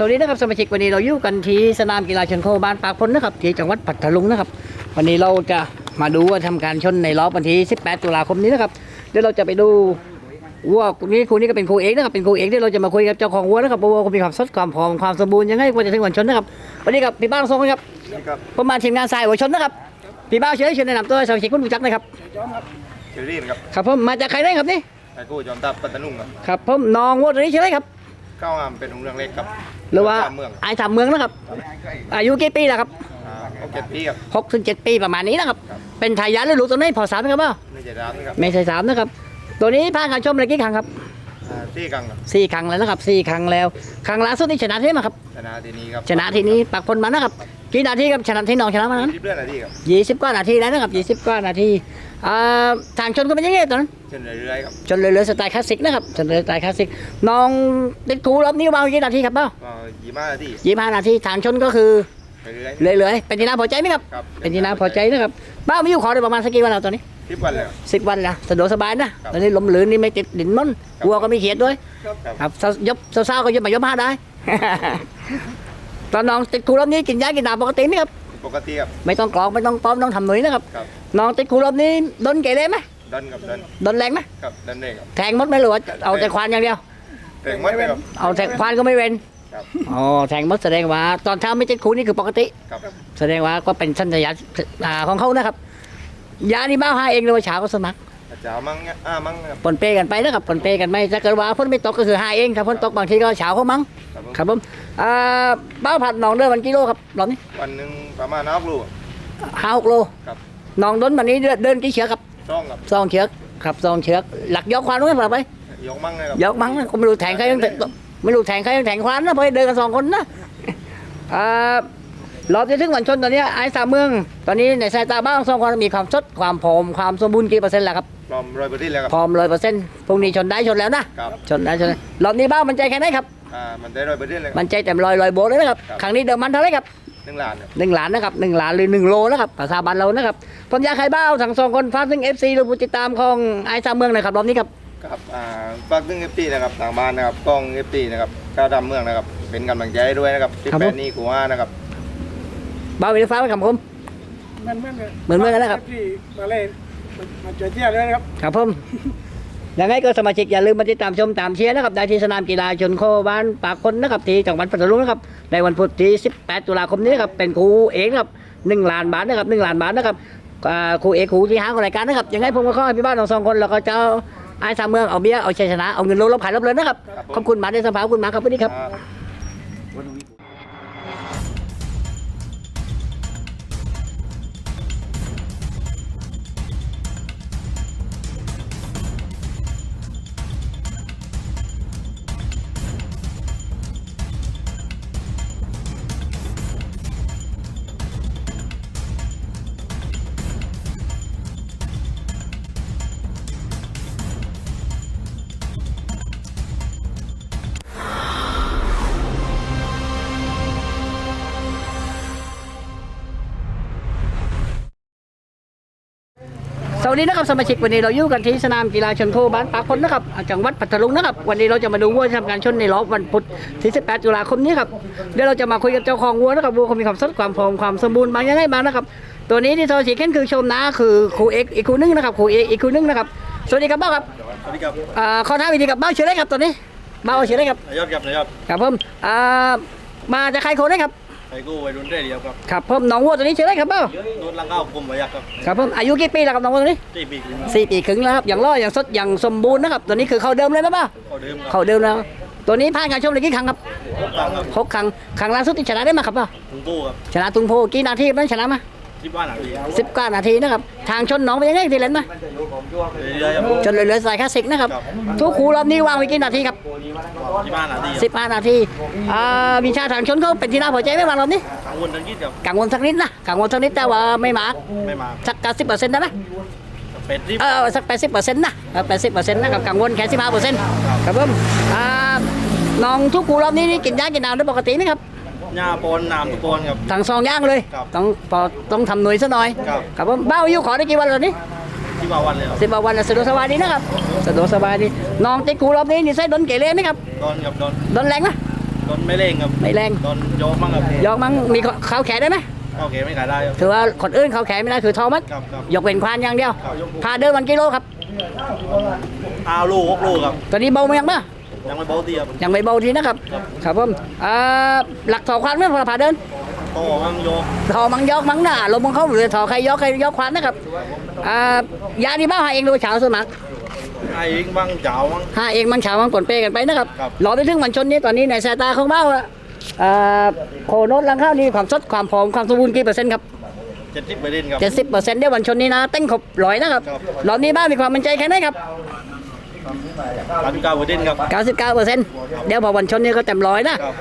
สวัสดีนะครับสมาชิกวันนี้เราอยู่กันที่สนามกีฬาชนโคบ้านปากพลนะครับที่จังหวัดปัตตานีนะครับ วันนี้เราจะมาดูว่าทำการชนในรอบวันที่ 18 ตุลาคมนี้นะครับเดี๋ยวเราจะไปดูวัวคนนี้ครูนี้ก็เป็นครูเอกนะครับเป็นครูเอกที่เราจะมาคุยกับเจ้าของวัวนะครับว่าวัวเขามีความสดความพร้อมความสมบูรณ์ยังไงกว่าจะถึงวันชนนะครับวันนี้กับพี่บ้านทรงครับครับผมมาทีมงานสายวัวชนนะครับพี่บ้านเชิญเชิญแนะนำตัวให้สมาชิกคุณรู้จักนะครับเชอรี่ครับครับผมมาจากใครได้ครับนี่ไอ้กู้จอมทัพปัตตานุ่งครับครับผมน้องวัวตัวนี้ชื่ออะไรครับเข้างามเป็นองค์เรื่องเล็กครับ หรือว่าตมเมือง ไอ้สามเมืองนะครับ อายุกี่ปีแล้วครับอ่าหกเจ็ดปีครับหกถึงเจ็ดปีประมาณนี้นะครับครับเป็นทายาทหรือลูกตัวนี้พอสามนะครับเปล่าไม่ใช่ร้านนะครับไม่ใช่สามนะครับ ตัวนี้ผ่านการชมอะไรกี่ครั้งครับอ่าที่กังครับสี่ครั้งแล้วนะครับสี่ครั้งแล้ว ครั้งล่าสุดนี่ชนะที่ไหนมาครับ ชนะทีนี้ครับชนะที่นี้ปักพลมานะครับกี่นาทีครับชนะที่น้องชนะมานั้น ที่เพื่อนอะไรที่ครับ ยี่สิบกว่านาทีแล้วนะครับยี่สิบกว่านาที อ่าทางชนก็เป็นยังไงตอนนั้นเช่นเรื่อยๆครับชนเลยๆสไตล์คลาสสิกนะครับชนเลยสไตล์คลาสสิกน้องติดครูรอบนี้วางกี่นาทีครับเปล่าก็ยี่ห้านาทียี่ห้านาทีทางชนก็คือเรื่อยเลยๆ เป็นที่น่าพอใจไหมครับๆครับเป็นที่น่าพอใจนะครับบ้าไม่อยู่ขอได้ประมาณสักกี่วันแล้วตอนนี้ทิปวันเลยครับสิบวันละสะดวกสบายนะครับตอนนี้ลมหลืนนี่ไม่ติดดินมันครับวัวก็ไม่เขียดด้วย ครับครับเศร้ายบเศร้าๆก็ยบมายบห้าได้ ตอนน้องติดครูรอบนี้กินยากินน้ำปกติไหมครับ ปกติครับ ไม่ต้องกรอกไม่ต้องป้อมต้องทำหนุ่ยนะครับครับ น้องติดครูรอบนี้โดนเกเรไหมดันครับดันโดนแรงไหมครับดันเองครับ แทงมดไหมหรือว่าเอาแต่ควานอย่างเดียว แต่งไม่ไหมครับ เอาแต่ควานก็ไม่เว้นครับ อ๋อแทงมดแสดงว่า ตอนเช้าไม่ติดครูนี่คือปกติ ครับแสดงว่าก็เป็นสัญญาณอ่าของเขานะครับ ยานี่บ้าหาเองเลยว่าเช้าก็สมัครอาจารย์มั่งเนี่ยอ่ามั่งครับปนเปกันไปนะครับปนเปกันไม่ถ้าเกิดว่าฝนไม่ตกก็คือหาเองถ้าฝนตกบางทีก็เช้าเขามั้งครับผมครับผมอ่าเป้าผัดหนองเดินวันกิโลครับรอบนี้วันหนึ่งประมาณนับลูกห้าหกโล ครับห นองด้นวันนี้เดินเดินกี่เชือกครับช่องครับสองเชือกครับสองเชือกหลักยกควานรู้ไหมเปล่าไปยกมั่งนะครับยกมั้งก็ไม่รู้แทงใครยังแทงไม่รู้แทงใครยังแทงควานนะเพราะเดินกันสองคนนะอ่ารอบที่ถึงวันชนตอนนี้ไอ้สามเมือง ตอนนี้ในสายตาบ้างสองคนมีความสดความผอมความสมบูรณ์กี่เปอร์เซ็นต์แล้วครับพร้อมร้อยเปอร์เซ็นต์แล้วครับพร้อมร้อยเปอร์เซ็นต์พรุ่งนี้ชนได้ชนแล้วนะครับชนได้ชนได้รอบนี้บ้างมันใจแค่ไหนครับอ่ามันได้ร้อยเปอร์เซ็นต์เลยครับมันใจเต็มร้อยร้อยโบทเลยนะครับครับครั้งนี้เดิมมันเท่าไหรครับ หนึ่งล้านครับหนึ่งล้านนะครับหนึ่งล้านหรือหนึ่งโลนะครับภาษาบ้านเรานะครับผมอยากให้บ้าวทั้งสองคนฟ้ากถึงเอฟซีหรือผู้ติดตามของไอ้สามเมืองหนะครับรอบนี้ครับครับอ่าฝากถึงเอฟตีนะครับทางบ้านนะครับกล้องเอฟตีนะครับก้าวดำเมืองนะครับ เป็นกำลังใจให้ด้วยนะครับที่แปดนี้กูว่านะครับบ้าววิฟ้าไปคำคมมันเหมือนกันเหมือนเหมือนกันนะครับที่มาเล่นมาเจอเที่ยวเลยนะครับครับผมยังไงก็สมาชิกอย่าลืมมาติดตามชมตามเชียร์นะครับได้ที่สนามกีฬาชนโคบ้านปากคนนะครับที่จังหวัดปัตตานีนะครับ ในวันพุธที่ 18 ตุลาคมนี้นครับเป็นครูเอกครับหนึ่งล้านบาทนะครับหนึ่งล้านบาทนะครับครูเอกครูที่ห้าของรายการนะครับยังไงผมก็ขอให้พี่บ้านทั้งสองคนแล้วก็เจ้าไอ้สามเมืองเอาเบี้ยเอาชัยชนะเอาเงินลงรับขายรับเลยนะครับขอบคุณมาในสภาขอบคุณมาครับวันนี้ครับ วัสดีนะครับสมาชิกวันนี้เราอยู่กันที่สนามกีฬาชนโคบ้านปากคนนะครับจังหวัดปัตตานีนะครับวันนี้เราจะมาดูวัวที่ทำการชนในรอบวันพุธที่ 18 ตุลาคมนี้ครับเดี๋ยวเราจะมาคุยกับเจ้าของวัวนะครับวัวเขามีความสดความพร้อมความสมบูรณ์บางอย่างไรบ้างนะครับตัวนี้ที่โทรสีเข้นคือชมนะคือครูเอกอีกครูนึงนะครับครูเอกอีกครูนึงนะครับสวัสดีครับบ้าครับสวัสดีครับอ่าขอท้าวิธีกับบ้าเชื่อได้ครับตัวนี้บ้าเชื่อได้ครับนายยอดครับนายยอดครับผมอ่ามาจะใครโคได้ครับ ไอ้กู้วัยรุ่นได้เดียวครับครับผมน้องวัวตัวนี้เชื่อได้ครับบ้าโดนลังเก้ากลมไว้ยักษ์ครับครับผมอายุกี่ปีแล้วครับน้องวัวตัวนี้ตีปีกสี่ปีครึ่งแล้วครับอย่างร้อยอย่างสดอย่างสมบูรณ์นะครับตัวนี้คือเขาเดิมเลยนะบ้าเขาเดิมครับเขาเดิมแล้วตัวนี้ผ่านการชมเลยกี่ครั้งครับหกครั้งครับหกครั้งครั้งล่าสุดที่ชนะได้มาครับเปล่าถุงกู้ครับชนะตุงโพกี่นาทีนั้นชนะมา ที่บ้านหลังนี้สิบเก้านาทีนะครับ ทางชนหน้องเป็นยังไงที่เล่นมาเรื่อยๆครับชนเลยเลยสายคลาสสิกนะครับ ทุกครูรอบนี้วางไว้กี่นาทีครับที่บ้านหลังนี้สิบห้านาทีอ่าวิชาทางชนเขาเป็นที่น่าพอใจไหมวางรอบนี้ทางวนทางกิดครับกังวลสักนิดนะกังวลสักนิดแต่ว่าไม่มากไม่มาสักเก้าสิบเปอร์เซ็นต์ได้ไหม เป็ดที่เออสักแปดสิบเปอร์เซ็นต์นะแปดสิบเปอร์เซ็นต์นะครับกังวลแค่สิบห้าเปอร์เซ็นต์ครับผมอ่าน้องทุกครูรอบนี้นี่กินยากินน้ำได้ปกติไหมครับ หญ้าปอนน้ำทุกปอนครับทั้งสองอย่างเลย ครับต้องพอต้องทำหน่วยซะหน่อยครับ ครับผมเบ้าอยู่ขอได้กี่วันแล้วนี่ที่ว่าวันเลยครับสิบกว่าวันแล้วสะดวกสบายดีนะครับสะดวกสบายดีน้องติดครูรอบนี้นี่ใส่ดนเกเรไหมครับโดนกับโดนดนแรงนะตอนไม่เร่งครับไม่แรงตอนโยกมั่งครับยกมั้งมีเขาแขนได้ไหมโอเคไม่ขายได้ครับ ถือว่าคนอื่นเขาแขนไม่ได้คือทอมัดครับครับยกเป็นควานอย่างเดียวครับยก พาเดินวันกิโลครับอ้าวลูกหกลูกครับ ตอนนี้เบาไหมยังบ้า ยังไม่เบาเตียบยังไม่เบาทีนะครับ ครับผมอ่าหลักถอควานเมื่อพาเดินโตมั่งโยกถอมังยอกมังหน้าลมมังเขาหรือถอใครยอกใครยอกควานนะครับอ่ายาดีบ้าหาเองดูเช้าสวนมัครไอ้ยิงมั่งเจ้ามั่งหาเองมังเช้ามังก่อนเปกันไปนะครับครับรอไปถึงวันชนนี้ตอนนี้ในสายตาของเบ้าอะอ่าโคโนตลังข้าวนี่ความสดความผอมความสมบูรณ์กี่เปอร์เซ็นต์ครับเจ็ดสิบเปอร์เซ็นต์ครับเจ็ดสิบเปอร์เซ็นต์เดี๋ยววันชนนี้นะเต้นขบร้อยนะครับครับรอบนี้บ้ามีความมั่นใจแค่ไหนครับ สามสิบเก้าเปอร์เซ็นต์ครับ99เปอร์เซ็นต์เดี๋ยวพอวันชนนี้ก็เต็มร้อยนะครับ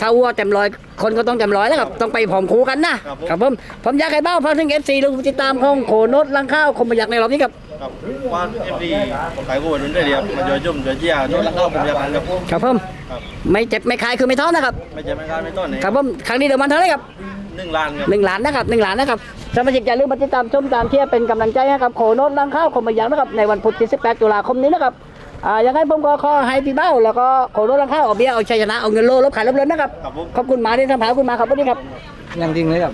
ถ้าวัวเต็มร้อยคนก็ต้องเต็มร้อยแล้วครับ ต้องไปผอมคูกันนะ ครับผมครับผมผมอยากให้เบ้าฟังถึงเอฟซีลูกติดตามของโคโนตลังข้าวคมประหยักในรอบนี้ครับครับว่าเอฟดีขายกูวันนู้นได้เดียวมาจอยจุ่มจอยเจียโน่นแล้วก็ผมอยากกันครับ ครับผมครับไม่เจ็บไม่คลายคือไม่ท้อนะครับ ไม่ใช่ไม่การไม่ต้นนี่ครับผม ครั้งนี้เดี๋ยวมันเท่าไหรครับ หนึ่งล้านครับหนึ่งล้านนะครับหนึ่งล้านนะครับสมาชิกอย่าลืมมาติดตามชมตามเชียร์เป็นกำลังใจให้กับโคโนตลังข้าวคมประหยักนะครับในวันพุธที่ 18 ตุลาคมนี้นะครับอ่ายังไงผมก็ขอให้พี่เบ้า แล้วก็โคโนตลังข้าวเอาเบียร์เอาชัยชนะเอาเงินโลลบขายลบเลินนะครับครับผมขอบคุณหมาที่ทำหาคุณหมาครับวันนี้ครับยังจริงเลยครับ